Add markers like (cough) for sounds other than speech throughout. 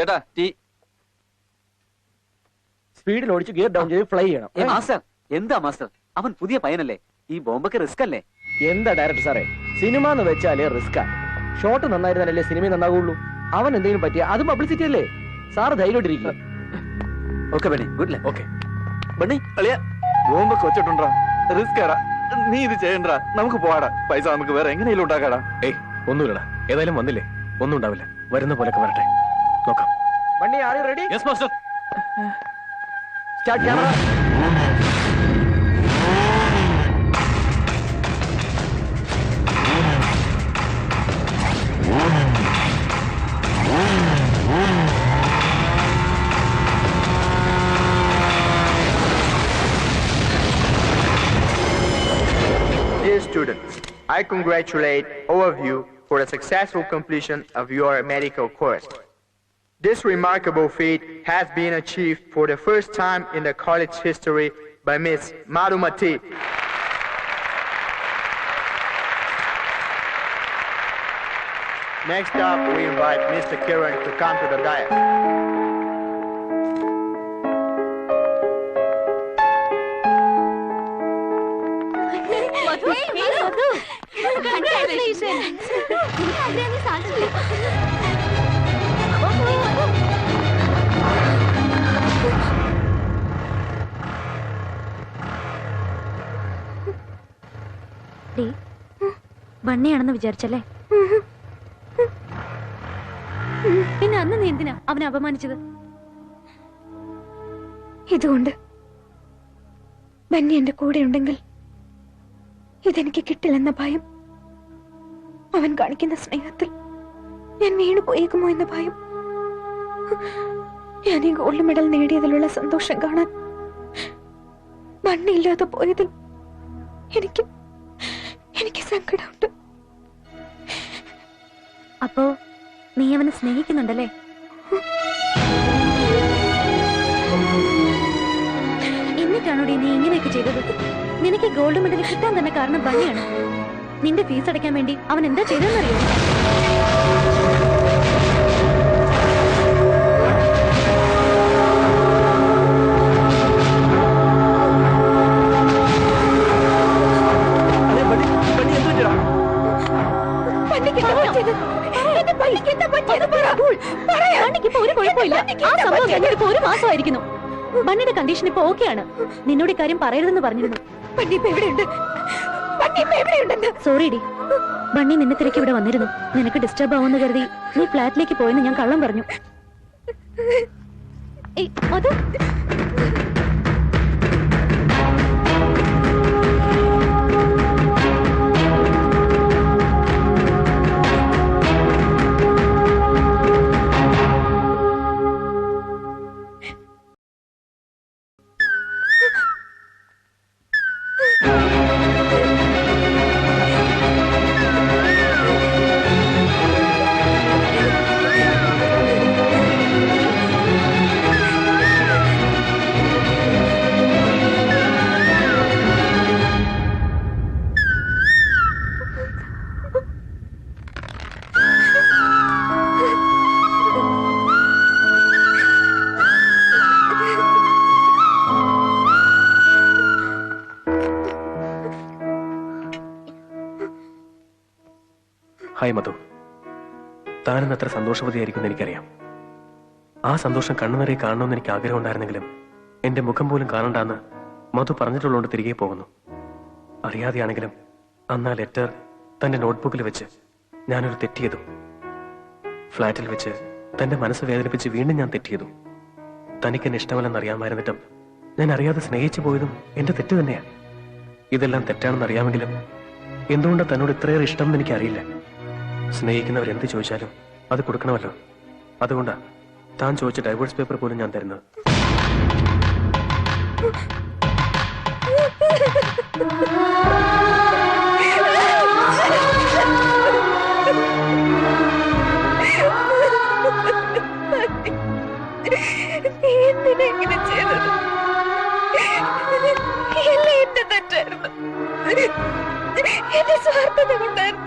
ചേട്ടാ ടീ. സ്പീഡിൽ ഓടിച്ച് ഗിയർ ഡൗൺ ചെയ്ത് ഫ്ലൈ ചെയ്യണം. ഏ, മാസ്റ്റർ എന്താ മാസ്റ്റർ? അവൻ പുതിയ പയ്യനല്ലേ ഈ ബോംബൊക്കെ റിസ്ക് അല്ലേ എന്താ ഡയറക്ടർ സാറേ? സിനിമ എന്ന് വെച്ചാൽ റിസ്കാ ഷോട്ട് നന്നായിരുന്നാലല്ലേ സിനിമ നന്നാകുള്ളൂ. അവൻ എന്തെങ്കിലും പറ്റിയ അതും പബ്ലിസിറ്റി അല്ലേ? Sir ധൈര്യമായിട്ടിരിക്കുക okay Bunny good luck okay Bunny അളിയ ബോംബൊക്കെ വെച്ചിട്ടുണ്ടാ റിസ്ക് ആടാ നീ ഇത് ചെയ്യണ്ടാ. നമുക്ക് പോവാടാ. പൈസ നമുക്ക് വേറെ എങ്ങനെയും ഉണ്ടാക്കാടാ. ഏയ് ഒന്നുമില്ലടാ. ഏതായാലും വന്നില്ലേ? ഒന്നും ഉണ്ടാവില്ല. വരുന്ന പോലൊക്കെ വരട്ടെ. നോക്കാം വണ്ടി are ready yes master start camera Dear students, I congratulate all of you for the successful completion of your medical course. This remarkable feat has been achieved for the first time in the college history by Miss Madhumati. Next up, we invite Mr. Kiran to come to the dais. ഡേ ബണ്ണിയാണെന്ന് വിചാരിച്ചല്ലേ? പിന്നെ അന്ന് നീ എന്തിനാ അവനെ അപമാനിച്ചത്? ഇതുകൊണ്ട് bunny എന്റെ കൂടെ ഉണ്ടെങ്കിൽ ഇതെനിക്ക് കിട്ടില്ലെന്ന ഭയം അവൻ കാണിക്കുന്ന സ്നേഹത്തിൽ ഞാൻ വീണു പോയേക്കുമോ എന്ന ഭയം ഞാൻ ഈ ഗോൾഡ് മെഡൽ നേടിയതിലുള്ള സന്തോഷം കാണാൻ മണ്ണില്ലാതെ പോയതിൽ എനിക്ക് എനിക്ക് സങ്കടമുണ്ട്. അപ്പോ നീ അവനെ സ്നേഹിക്കുന്നുണ്ടല്ലേ? എന്നിട്ടാണോടി നീ ഇങ്ങനെയൊക്കെ ചെയ്തത്? നിനക്ക് ഗോൾഡ് മെഡൽ കിട്ടാൻ തന്നെ കാരണം ഭംഗിയാണ്. നിന്റെ ഫീസ് അടയ്ക്കാൻ വേണ്ടി അവൻ എന്താ ചെയ്തതെന്നറിയോ? കുഴപ്പമില്ല ആ സംഭവം? കഴിഞ്ഞിട്ട് ഒരു മാസമായിരിക്കുന്നു. ബണ്ണിയുടെ കണ്ടീഷൻ ഇപ്പൊ ഓക്കെയാണ്. നിന്നോട് ഇക്കാര്യം പറയരുതെന്ന് പറഞ്ഞിരുന്നു. ബണ്ണി ഇപ്പൊ എവിടെയുണ്ട്? ബണ്ണി ഇപ്പൊ എവിടെയുണ്ടെന്ന്? സോറി ഡി. ബണ്ണി നിന്നെ തിരക്ക് ഇവിടെ വന്നിരുന്നു. നിനക്ക് ഡിസ്റ്റർബ് ആവുമെന്ന് കരുതി നീ ഫ്ലാറ്റിലേക്ക് പോയെന്ന് ഞാൻ കള്ളം പറഞ്ഞു. ഹായ് മധു. താനെന്ന് അത്ര സന്തോഷവതിയായിരിക്കും എനിക്കറിയാം. ആ സന്തോഷം കണ്ണുനിറയെ കാണണമെന്ന് എനിക്ക് ആഗ്രഹം ഉണ്ടായിരുന്നെങ്കിലും എന്റെ മുഖം പോലും കാണണ്ടെന്ന് മധു പറഞ്ഞിട്ടുള്ളതുകൊണ്ട് തിരികെ പോകുന്നു. അറിയാതെയാണെങ്കിലും അന്ന് ആ ലെറ്റർ തന്റെ നോട്ട്ബുക്കിൽ വെച്ച് ഞാനൊരു തെറ്റിയതു ഫ്ലാറ്റിൽ വെച്ച് തന്റെ മനസ്സ് വേദനിപ്പിച്ച് വീണ്ടും ഞാൻ തെറ്റിയതു തനിക്ക് എന്നെ ഇഷ്ടമല്ലെന്ന് അറിയാമായിരുന്നിട്ടും ഞാൻ അറിയാതെ സ്നേഹിച്ചു പോയതും എന്റെ തെറ്റ് തന്നെയാണ് ഇതെല്ലാം തെറ്റാണെന്ന് അറിയാമെങ്കിലും എന്തുകൊണ്ടാണ് തന്നോട് ഇത്രയേറെ ഇഷ്ടം എന്ന് എനിക്കറിയില്ല. സ്നേഹിക്കുന്നവർ എന്ത് ചോദിച്ചാലും അത് കൊടുക്കണമല്ലോ. അതുകൊണ്ടാ താൻ ചോദിച്ച ഡൈവോഴ്സ് പേപ്പർ പോലും ഞാൻ തരുന്നത്. എന്റെ എന്റെ സ്വാർത്ഥത കൊണ്ടായിരുന്നു.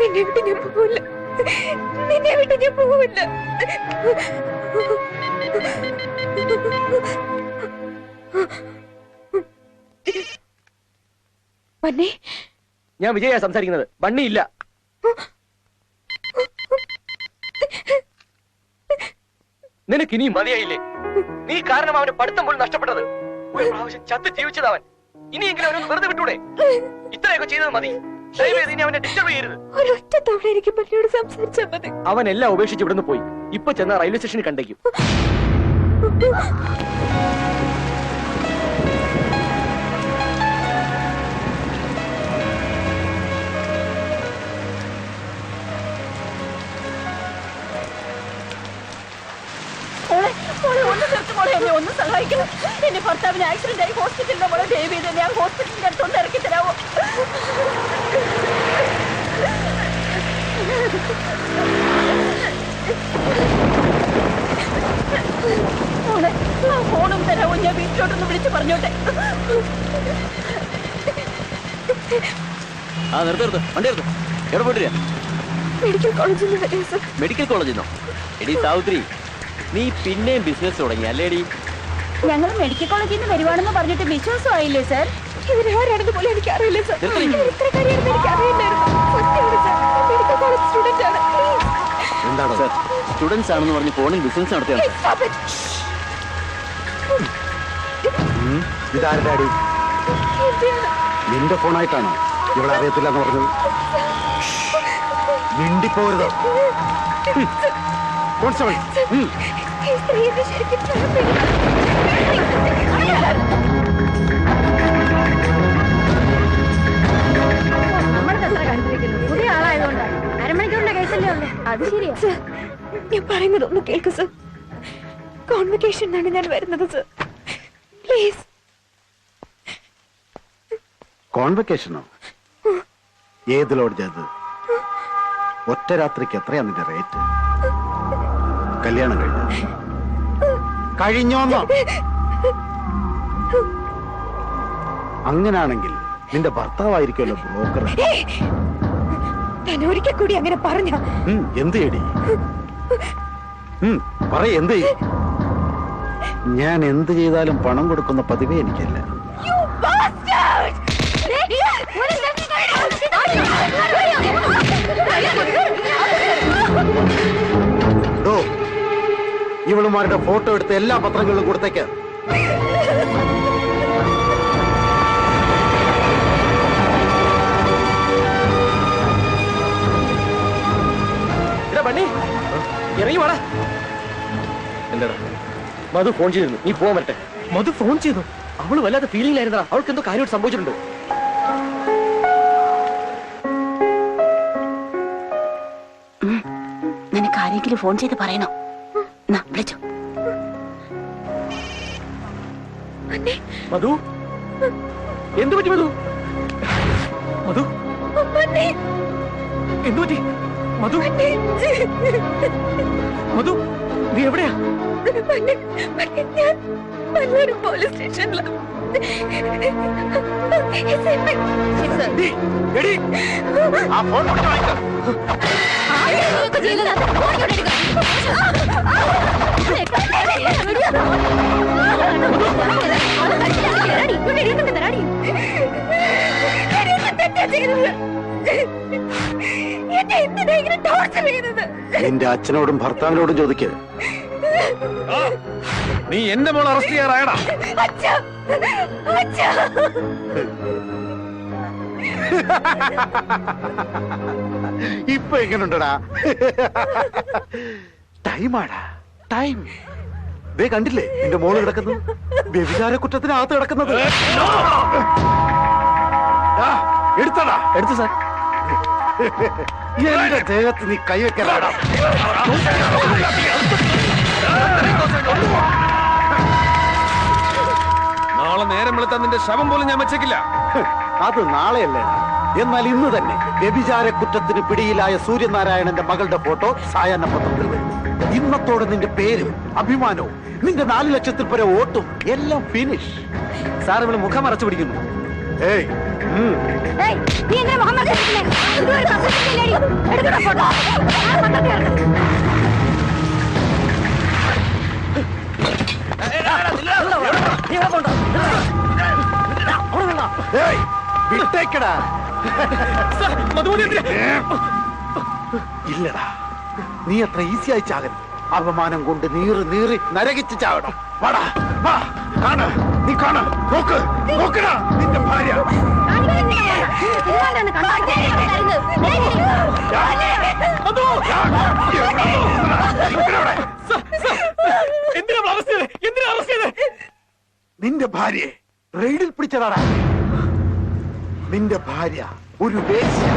നിന്നെ വിട്ട് ഞാൻ പോവില്ല. നിന്നെ ഞാൻ വിജയ സംസാരിക്കുന്നത്. ബണ്ണി ഇല്ല നിനക്ക് ഇനിയും മതിയായില്ലേ? നീ കാരണം അവന് പഠിത്തം പോലും നഷ്ടപ്പെട്ടത്. ഒരു പ്രാവശ്യം ചത്ത് ജീവിച്ചത് അവൻ ഇനിയെങ്കിലും അവനൊന്ന് വെറുതെ വിട്ടൂടെ? ഇത്രയൊക്കെ ചെയ്തത് അവനെ മതി. അവൻ എല്ലാം ഉപേക്ഷിച്ച് ഇവിടുന്ന് പോയി. ഇപ്പൊ ചെന്ന റെയിൽവേ സ്റ്റേഷനിൽ കണ്ടേക്കും. മോളെ എന്നെ ഒന്ന് സഹായിക്കണം. എന്റെ ഭർത്താവിന് ആക്സിഡന്റ് ആയി ഹോസ്പിറ്റലിലെ മോളെ ദയവ് ചെയ്ത് ആ ഹോസ്പിറ്റലിന്റെ അടുത്തൊന്ന് ഇറക്കി തരാമോ മോളെ ആ ഫോണും തരാമോ ഞാൻ വീട്ടിലോട്ടൊന്ന് വിളിച്ചു പറഞ്ഞോട്ടെ. ആ നിർത്ത് നിർത്ത്. വണ്ടി നിർത്ത്. എവിടെ പോയിട്ടില്ല മെഡിക്കൽ കോളേജിൽ നിന്ന് മെഡിക്കൽ കോളേജിൽ നിന്നോ എടി സാവിത്രി. നീ പിന്നെയും ബിസിനസ് തുടങ്ങി അല്ലേടി? ഞങ്ങൾ മെഡിക്കൽ കോളേജിൽ നിന്ന് വരുവാണെന്ന് പറഞ്ഞിട്ട് വിശ്വാസമായില്ലേ സർ ഇവരാരാണെന്ന് പോലും എനിക്ക് അറിയില്ല സർ എനിക്ക് അറിയില്ലായിരുന്നു സത്യമാണ് സർ മെഡിക്കൽ കോളേജ് സ്റ്റുഡന്റ് ആണ്. എന്താണ്? സർ സ്റ്റുഡൻസ് ആണെന്ന് പറഞ്ഞ് ഫോണിൽ ബിസിനസ് നടത്തിയാണ്. ഇതാരുടെ അടി നിന്റെ ഫോണായിട്ടാണോ? ഇവിടെ അറിയത്തില്ല എന്ന് പറഞ്ഞത് മിണ്ടിപ്പോരുത്? കോൺസ്റ്റബിൾ. പുതിയ ആളായതുകൊണ്ടാണ് അരമണിക്കൂറിന്റെ കേസല്ലേ ഉള്ളൂ. അത് ശരിയാ. സർ, ഞാൻ പറയുന്നത് ഒന്ന് കേൾക്ക് സർ. കോൺവെക്കേഷനാണ് ഞാൻ വരുന്നത് സർ. പ്ലീസ് കോൺവെക്കേഷനോ ഏത് ലോഡ്ജ് അത് ഒറ്റ രാത്രിക്ക് എത്രയാ നിന്റെ റേറ്റ് കല്യാണം കഴിഞ്ഞു. കഴിഞ്ഞോന്നോ? അങ്ങനാണെങ്കിൽ നിന്റെ ഭർത്താവായിരിക്കുമല്ലോ ബ്രോക്കർ. ഒരിക്കൽ കൂടി അങ്ങനെ പറഞ്ഞ? എന്ത് ചെയ്യടി? പറയ എന്ത് ഞാൻ എന്ത് ചെയ്താലും പണം കൊടുക്കുന്ന പതിവേ എനിക്കല്ല. ഇവളുമാരുടെ ഫോട്ടോ എടുത്ത് എല്ലാ പത്രങ്ങളിലും കൊടുത്തേക്ക്. എന്താടാ? മധു ഫോൺ ചെയ്തിരുന്നു. നീ പോവാൻ വരട്ടെ. മധു ഫോൺ ചെയ്തു? അവൾ വല്ലാത്ത ഫീലിംഗിലായിരുന്നാ അവൾക്ക് എന്തോ കാര്യമായിട്ട് സംഭവിച്ചിട്ടുണ്ട്. നിനക്ക് ആരെങ്കിലും ഫോൺ ചെയ്ത് പറയണോ? വിളിച്ചോ. മധു? എന്തു പറ്റി മധു? മധു? എന്തു പറ്റി? മധു? മധു നീ എവിടെയാ? പോലീസ് സ്റ്റേഷനിലാണ് ആ ഫോൺ നിന്റെ അച്ഛനോടും ഭർത്താവിനോടും ചോദിക്ക്. നീ എന്റെ മോൾ അറസ്റ്റ് ചെയ്യാറായടാ. അച്ഛാ അച്ഛാ. ഇപ്പൊ എങ്ങനുണ്ടടാ? ടൈമാടാ ടൈം ദേ കണ്ടില്ലേ നിന്റെ മോൾ കിടക്കുന്നു. വ്യഭിചാര കുറ്റത്തിനകത്ത് കിടക്കുന്നത്. എടുത്തടാ. എടുത്തു സാർ. എന്റെ ദേഹത്ത് നീ കൈവെക്കലാടാ നാളെ നേരം വെളുത്താൻ നിന്റെ ശവം പോലും ഞാൻ വെച്ചേക്കില്ല. അത് നാളെയല്ലേ? എന്നാൽ ഇന്ന് തന്നെ വ്യഭിചാര കുറ്റത്തിന് പിടിയിലായ സൂര്യനാരായണന്റെ മകളുടെ ഫോട്ടോ സായാഹ്ന പത്രത്തിൽ വരും ഇന്നത്തോടെ നിന്റെ പേരും അഭിമാനവും നിന്റെ നാല് ലക്ഷത്തിൽ പരം വോട്ടും എല്ലാം ഫിനിഷ് സാർ ഇവിടെ മുഖം മറച്ചു പിടിക്കുന്നു. ഏയ്. നീ എന്നെ മുഹമ്മദ് എടുക്കുന്നേ? ഇത്? വിട്ടേക്കടാ. ഇല്ലടാ. നീ അത്ര ഈസി ആയി ചാകരുത്. അപമാനം കൊണ്ട് നീറി നീറി നരകിച്ച് ചാവണം വാടാ വാ കാണ നീ കാണ നോക്ക് നോക്കടാ നിന്റെ ഭാര്യ. എന്തിനാ അറസ്റ്റ് ചെയ്തേ എന്തിനാ അറസ്റ്റ് ചെയ്തേ നിന്റെ ഭാര്യയെ റെയ്ഡിൽ പിടിച്ചതാടാ. നിന്റെ ഭാര്യ ഒരു വേശ്യ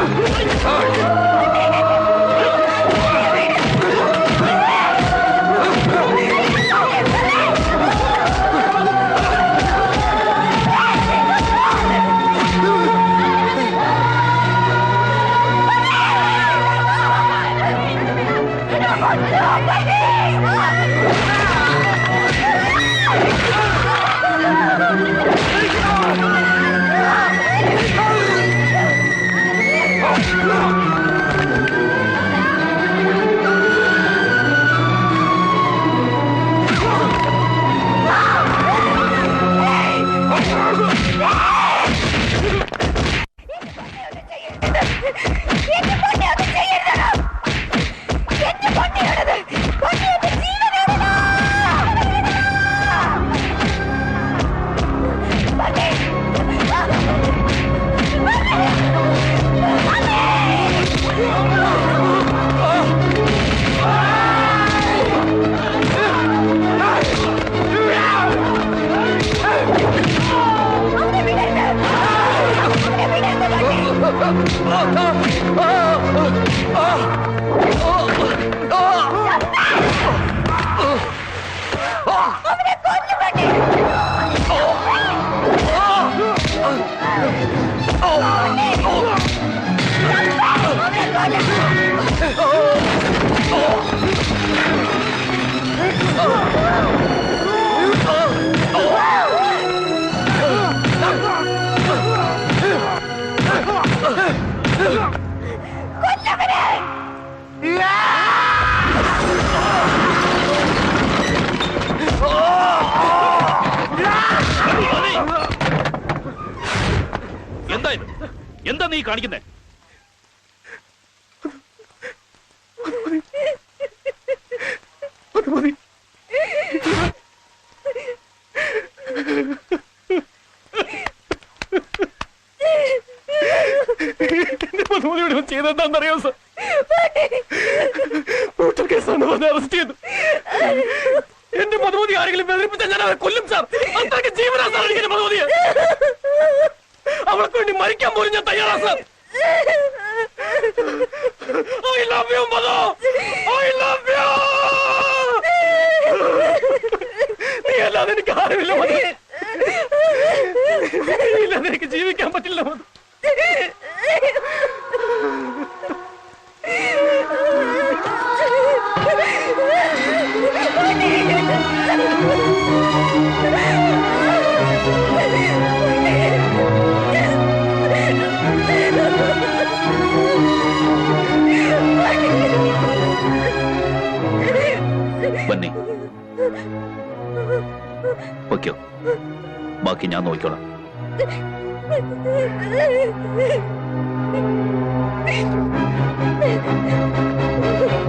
എന്താ നീ കാണിക്കുന്നേ? എന്റെ മധുമതി ആരെങ്കിലും വേദനിപ്പിച്ചാൽ ഞാൻ അവരെ കൊല്ലും സാർ. അത്രയ്ക്ക് ജീവനാ സാർ എനിക്ക് മധുമതിയെ അവൾക്ക് വേണ്ടി മരിക്കാൻ പോലും ഞാൻ തയ്യാറാ sir I love you, mother! I love you! നീ അല്ലാതെ എനിക്ക് ആരുമില്ല മതി ഇല്ലാതെ എനിക്ക് ജീവിക്കാൻ പറ്റില്ല മതി (laughs) ബന്നി വയ്ക്കോ ബാക്കി ഞാൻ നോക്കിക്കോളാം. (laughs)